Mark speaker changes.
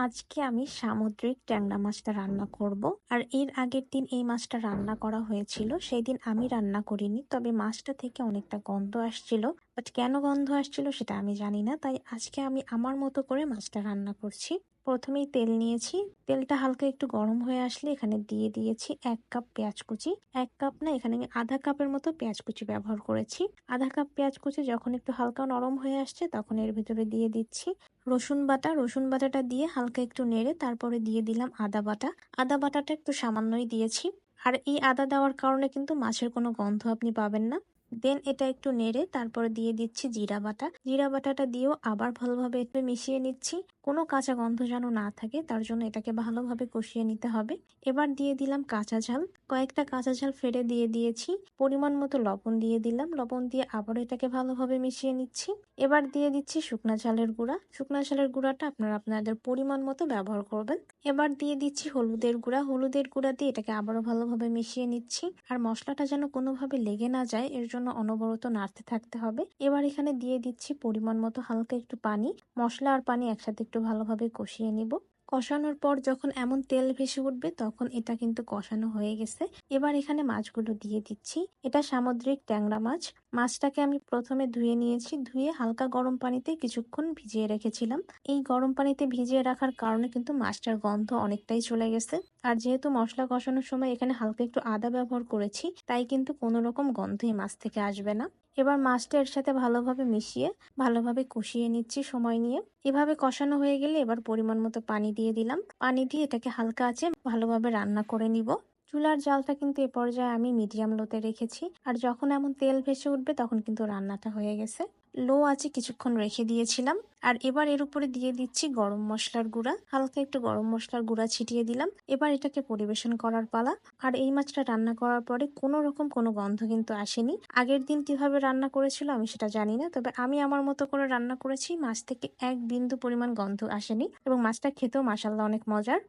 Speaker 1: আজকে আমি সামুদ্রিক ট্যাংরা মাছটা রান্না করব। আর এর আগের দিন এই মাছটা রান্না করা হয়েছিল সেই দিন আমি রান্না করিনি। তবে মাছটা থেকে অনেকটা গন্ধ আসছিল। বাট কেন গন্ধ আসছিল সেটা আমি জানি না। তাই আজকে আমি আমার মতো করে মাছটা রান্না করছি। প্রথমেই তেল নিয়েছি। তেলটা হালকা একটু গরম হয়ে আসলে এখানে দিয়ে দিয়েছি এক কাপ পেঁয়াজ কুচি। এক কাপ না এখানে আধা কাপের মতো পেঁয়াজ কুচি ব্যবহার করেছি। আধা কাপ পেঁয়াজ কুচি যখন একটু হালকা নরম হয়ে আসছে তখন এর ভিতরে দিয়ে দিচ্ছি রসুন বাটা। রসুন বাটাটা দিয়ে হালকা একটু নেড়ে তারপরে দিয়ে দিলাম আদা বাটা। আদা বাটাটা একটু সামান্যই দিয়েছি। আর এই আদা দেওয়ার কারণে কিন্তু মাছের কোনো গন্ধ আপনি পাবেন না। দেন এটা একটু নেড়ে তারপরে দিয়ে দিচ্ছি জিরা বাটা। জিরা বাটাটা দিয়েও আবার ভালোভাবে একটু মিশিয়ে নিচ্ছি। কোনো কাঁচা গন্ধ যেন না থাকে, তার জন্য এটাকে ভালোভাবে কষিয়ে নিতে হবে। এবার দিয়ে দিলাম কাঁচা ঝাল। কয়েকটা কাঁচা ঝাল ফেলে দিয়ে দিয়েছি। পরিমাণ মতো লবণ দিয়ে দিলাম। লবণ দিয়ে আবার এটাকে ভালোভাবে মিশিয়ে নিচ্ছি। এবার দিয়ে দিচ্ছি শুকনা ঝালের গুঁড়া। শুকনা ঝালের গুঁড়াটা আপনারা আপনাদের পরিমাণ মতো ব্যবহার করবেন। এবার দিয়ে দিচ্ছি হলুদের গুঁড়া। হলুদের গুঁড়া দিয়ে এটাকে আবারও ভালোভাবে মিশিয়ে নিচ্ছি। আর মশলাটা যেন কোনোভাবে লেগে না যায়, এর জন্য অনবরত নাড়তে থাকতে হবে। এবার এখানে দিয়ে দিচ্ছি পরিমাণ মতো হালকা একটু পানি। মশলা আর পানি একসাথে একটু ভালোভাবে কষিয়ে নিব। কষানোর পর যখন এমন তেল ভেসে উঠবে, তখন এটা কিন্তু কষানো হয়ে গেছে। এবার এখানে মাছগুলো দিয়ে দিচ্ছি। এটা সামুদ্রিক ট্যাংরা মাছ। মাছটাকে আমি প্রথমে ধুয়ে নিয়েছি। ধুয়ে হালকা গরম পানিতে কিছুক্ষণ ভিজিয়ে রেখেছিলাম। এই গরম পানিতে ভিজিয়ে রাখার কারণে কিন্তু মাছটার গন্ধ অনেকটাই চলে গেছে। আর যেহেতু মশলা কষানোর সময় এখানে হালকা একটু আদা ব্যবহার করেছি, তাই কিন্তু কোনো রকম গন্ধই মাছ থেকে আসবে না। এবার মাছটা এর সাথে ভালোভাবে মিশিয়ে, ভালোভাবে কষিয়ে নিচ্ছি সময় নিয়ে। এভাবে কষানো হয়ে গেলে এবার পরিমাণ মতো পানি দিয়ে দিলাম। পানি দিয়ে এটাকে হালকা আছে ভালোভাবে রান্না করে নিব। চুলার জালটা কিন্তু এ পর্যায়ে আমি মিডিয়াম লোতে রেখেছি। আর যখন এমন তেল ভেসে উঠবে তখন কিন্তু রান্নাটা হয়ে গেছে। লো আছে কিছুক্ষণ রেখে দিয়েছিলাম। আর এবার এর উপরে দিয়ে দিচ্ছি গরম মশলার গুঁড়া। হালকা একটু গরম মশলার গুঁড়া ছিটিয়ে দিলাম। এবার এটাকে পরিবেশন করার পালা। আর এই মাছটা রান্না করার পরে কোনো রকম কোনো গন্ধ কিন্তু আসেনি। আগের দিন কীভাবে রান্না করেছিল আমি সেটা জানি না। তবে আমি আমার মতো করে রান্না করেছি, মাছ থেকে এক বিন্দু পরিমাণ গন্ধ আসেনি। এবং মাছটা খেতেও মাসাল্লাহ অনেক মজার।